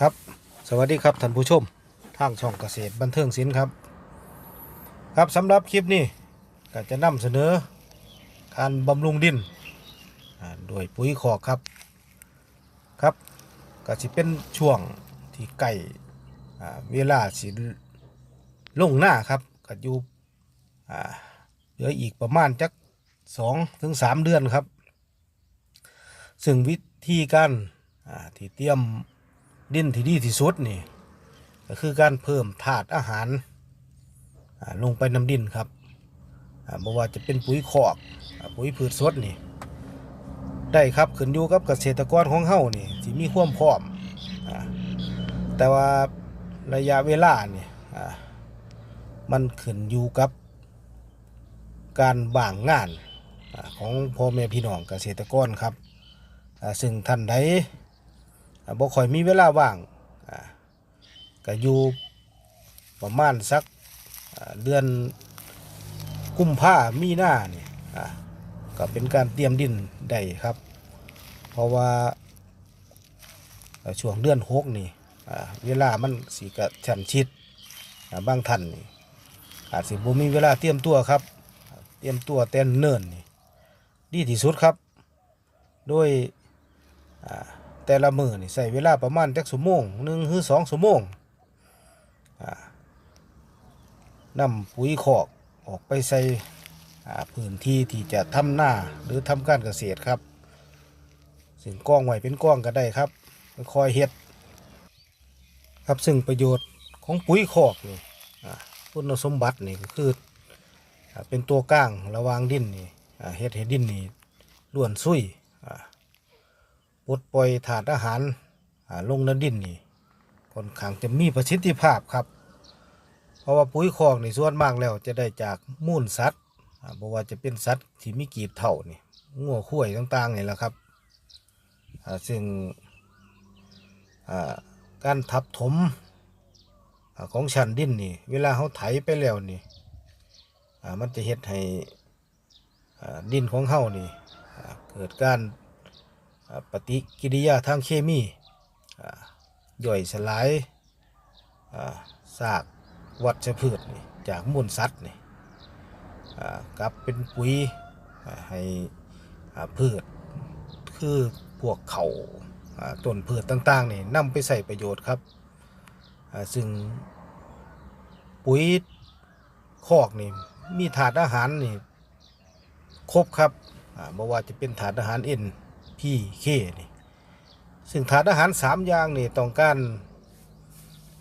สวัสดีครับท่านผู้ชม ทางช่องเกษตรบันเทิงศิลป์ครับ ครับสำหรับคลิปนี้ก็จะนำเสนอ การบำรุงดินอ่าโดยปุ๋ยคอกครับครับก็จะเป็นช่วงที่ใกล้อ่เวลาสิลงหน้าครับก็อยู่เหลืออีกประมาณจักสองถึงสามเดือนครับ ซึ่งวิธีการที่เตรียม ดินที่ดีที่สุดนี่ ก็คือการเพิ่มธาตุอาหารลงไปน้ำดินครับบอ่าบ่ว่าจะเป็นปุ๋ยคอกปุ๋ยพืชสดนี่ ได้ครับขึ้นอยู่กับเกษตรกรของเฮานี่ที่มีความพร้อมแต่ว่าระยะเวลานี่อ่ามันขึ้นอยู่กับการบ่างงานของพ่อแม่พี่น้องเกษตรกรครับ ซึ่งท่านใด บ่ค่อยมีเวลาว่างก็อยู่ประมาณสักเดือนกุมภามีหน้าเนี่ยก็เป็นการเตรียมดินได้ครับ เพราะว่าช่วงเดือนหกนี่เวลามันสีกระชันชิดบางท่านนี่อาจสิบ่มีเวลาเตรียมตัวครับ เตรียมตัวแต่เนิ่นนี่ดีที่สุดครับโดยอ่า แต่ละมือนี่ใส่เวลาประมาณจักชั่วโมงหนึ่งหรือสองชั่วโมงอ่านำปุ๋ยคอกออกไปใส่พื้นที่ที่จะทำหน้าหรือทำการเกษตรครับซึ่งกล้องไว้เป็นกล้องก็ได้ครับคอยเฮ็ดครับซึ่งประโยชน์ของปุ๋ยคอกนี่คุณสมบัตินี่ก็คืออเป็นตัวกลางระวางดินนี่เฮ็ดให้ดินนี่ล้วนซุยอ่า ปลดปล่อยถาดอาหารลงในดินนี่ค่อนข้างจะมีประสิทธิภาพครับ เพราะว่าปุ๋ยคอกในส่วนมากแล้วจะได้จากมูลสัตว์อ่าบ่ว่าจะเป็นสัตว์ที่มีกีบเท่านี่งัวข้วยต่างๆนี่แหละครับซึ่งการทับถมอของชั้นดินนี่ เวลาเขาไถไปแล้วนี่มันจะเฮ็ดให้ดินของเฮานี่เกิดการ ปฏิกิริยาทางเคมีย่อยสลายซากวัชพืชนี่จากมูลสัตว์นี่กลับเป็นปุ๋ยให้พืชคือพวกเขาอ่าต้นพืชต่างๆนี่นำไปใส่ประโยชน์ครับซึ่งปุ๋ยคอกนี่มีถาดอาหารนี่ครบครับไม่ว่าจะเป็นถาดอาหารเอ็น พี่เคนี่ซึ่งถาดอาหารสามอย่างนี่ต้องการ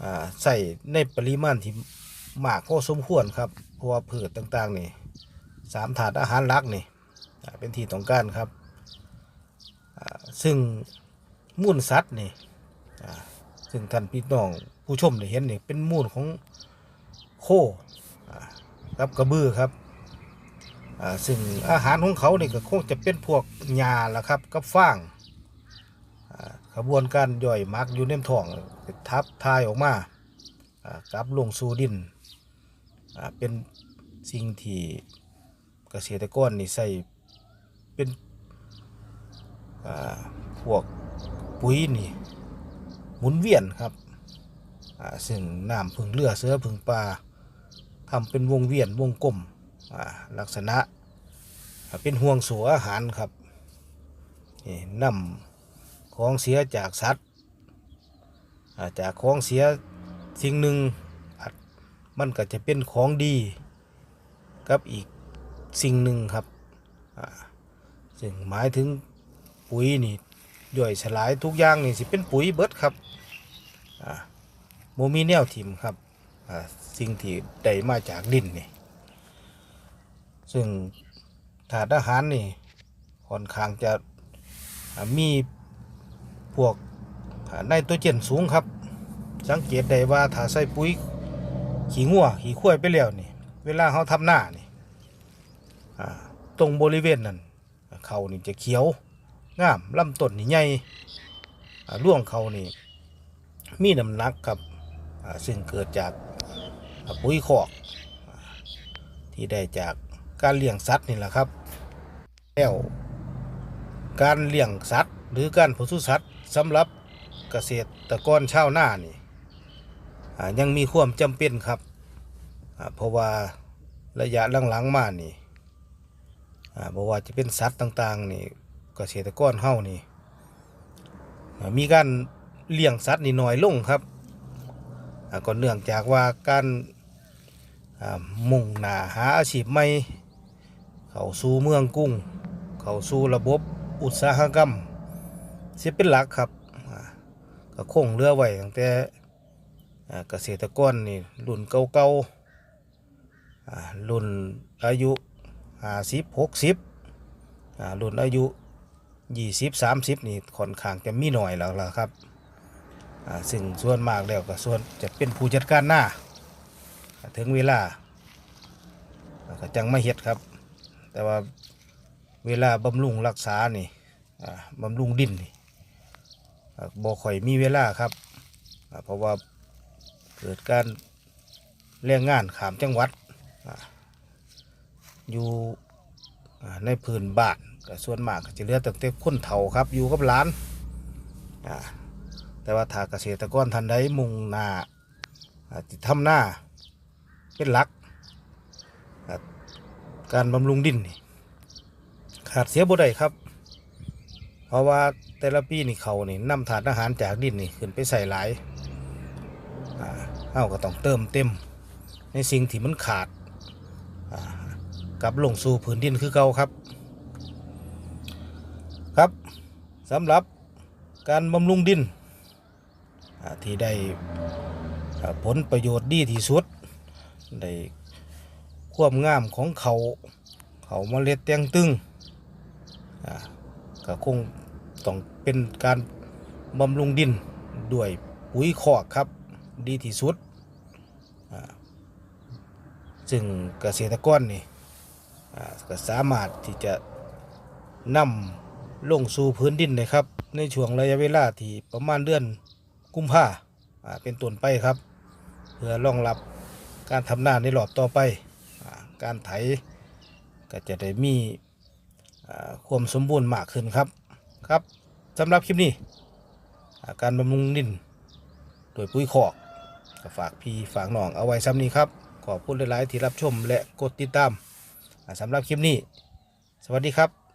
อ่าใส่ในปริมาณที่มากพอสมควรครับเพราะว่าพืชต่างๆนี่สามถาดอาหารลักนี่เป็นที่ต้องการครับอ่าซึ่งมูลสัตว์นี่อ่าซึ่งท่านพี่น้องผู้ชมได้เห็นนี่เป็นมูลของโคอ่ากับกระบือครับ ซึ่งอาหารของเขาเนี่ยก็คงจะเป็นพวกหญ้าละครับกับฟางขบวนการย่อยมักอยู่ในท้องทับทายออกมาอ่ากลับลงสู่ดินเป็นสิ่งที่เกษตรกรนี่ใส่เป็นพวกปุ๋ยนี่หมุนเวียนครับซึ่งน้ำพึ่งเรือเสือพึ่งปลาทำเป็นวงเวียนวงกลม ลักษณะเป็นห่วงสัวอาหารครับนี่นำของเสียจากสัตว์จากของเสียสิ่งหนึ่งมันก็จะเป็นของดีกับอีกสิ่งหนึ่งครับซึ่งหมายถึงปุ๋ยนี่ย่อยสลายทุกอย่างนี่สิเป็นปุ๋ยเบิดครับโมมีแนวถิ่มครับสิ่งที่ได้มาจากดินนี่ ซึ่งถาดอาหารนี่ค่อนข้างจะมีพวกอ่าไนโตรเจนสูงครับ สังเกตได้ว่าถ้าใส่ปุ๋ยขี้งัวขี้ข้วยไปแล้วนี่ เวลาเขาทำหน้านี่ตรงบริเวณนั้นเขานี่จะเขียวงามลำต้นนี่ใหญ่ร่วงเขานี่มีน้ำหนักครับซึ่งเกิดจากปุ๋ยคอกที่ได้จาก การเลี้ยงสัตว์นี่แหละครับแล้วการเลี้ยงสัตว์ หรือการผสมสัตว์สำหรับเกษตรกรชาวนานี่ยังมีความจำเป็นครับเพราะว่าระยะหลังๆมานี่อ่าเพราะว่าจะเป็นสัตว์ต่างๆนี่เกษตรกรเฮานี่มีการเลี้ยงสัตว์นี่น้อยลงครับก็เนื่องจากว่าการมุ่งหน้าหาอาชีพใหม่ เขาสู่เมืองกรุงเขาสู่ระบบอุตสาหกรรมเสียเป็นหลักครับก็คงเรือไว้ตั้งแต่เกษตรกรนี่รุ่นเก่าๆอ่ารุ่นอายุห้าสิบหกสิบรุ่นอายุยี่สิบสามสิบนี่ค่อนข้างจะมีหน่อยแล้วล่ะครับซึ่งส่วนมากแล้วก็ส่วนจะเป็นผู้จัดการหน้า ถึงเวลาก็จังไม่เฮ็ดครับ แต่ว่าเวลาบำรุงรักษานี่บำรุงดินนี่อ่าบ่ค่อยมีเวลาครับ เพราะว่าเกิดการแรงงานขามจังหวัดอยู่ในพื้นบ้านก็ส่วนมากจะเหลือตั้งแต่คนเฒ่าครับ อยู่กับหลาน แต่ว่าถ้าเกษตรกรท่านใดมุงนาอ่าที่ทำหน้าเป็นหลัก การบำรุงดินนี่ขาดเสียบ่ได้ครับ เพราะว่าแต่ละปีนี่เขานี่นำถาดอาหารจากดินนี่ขึ้นไปใส่หลายอ่าเอาก็ต้องเติมเต็ม ในสิ่งที่มันขาดอ่ากลับลงสู่พื้นดินคือเก่าครับ ครับสำหรับการบำรุงดินอ่าที่ได้ผลประโยชน์ดีที่สุดได้ ความงามของเขา เขาเมล็ดแตงตึงอ่าก็คงต้องเป็นการบำรุงดินด้วยปุ๋ยคอกครับ ดีที่สุดอ่าซึ่งเกษตรกรนี่อ่าก็สามารถที่จะนำลงสู่พื้นดินเลยครับ ในช่วงระยะเวลาที่ประมาณเดือนกุมภาเป็นต้นไปครับ เพื่อรองรับการทำนาในรอบต่อไป การไถก็จะได้มีความสมบูรณ์มากขึ้นครับครับสำหรับคลิปนี้าการบำรุงดินโดยปุ๋ยคอกก็ฝากพี่ฝากน้องเอาไว้ซ้ำนี้ครับขอบคุณหลาย ๆ ที่รับชมและกดติดตามสำหรับคลิปนี้ สวัสดีครับ